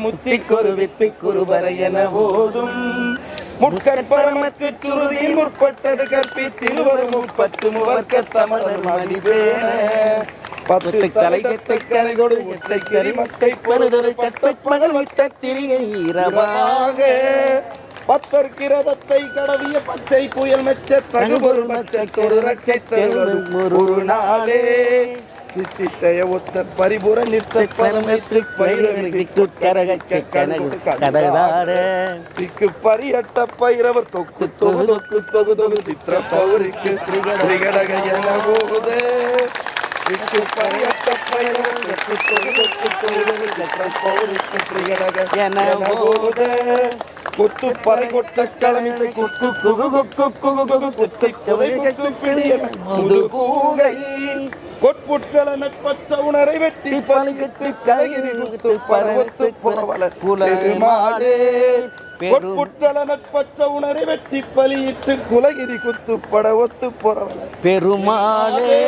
முத்திக்கொரு with குருபரை என ஓதும். முட்கற்பரமக்கு சுருதியில் முற்பட்டது கற்பி திருவரும் முப்பத்து முவர்க்க தமிழர் மணிபேன பத்து தலைகத்தை கரைதொடு எட்டை கரிமத்தை பொருதொரு கட்டை பகல் விட்ட திரிகை இரவாக கடவிய பச்சை புயல் மெச்ச தகுபொருள் மச்சத்தொரு ரட்சை தருவதும் ஒரு நாளே. தித்தித்தைய ஒத்த பரிபுர நிற்க பரமத்து பயிரவிக்கு கரகக்க கனகு கததாட திக்கு பரியட்ட பைரவர் தொக்கு தொகு தொக்கு தொகு தொகு சித்திர பௌரிக்கு திரிகடக என போகுது. திக்கு பரியட்ட பைரவர் தொக்கு தொகு தொக்கு தொகு தொகு சித்திர பௌரிக்கு திரிகடக என போகுது. கொத்து பறை கொட்ட களமிசை குக்கு குகு குக்கு குகு குகு குத்தை பிடிய முதுகூகை. கொட்புட்கள நட்பற்ற உணரை வெட்டி பலிகட்டு குத்து பரவத்து புறவல புலருமாடே கொட்புட்கள நட்பற்ற உணரை வெட்டி பலியிட்டு குலகிரி குத்து பட ஒத்து புறவல பெருமாளே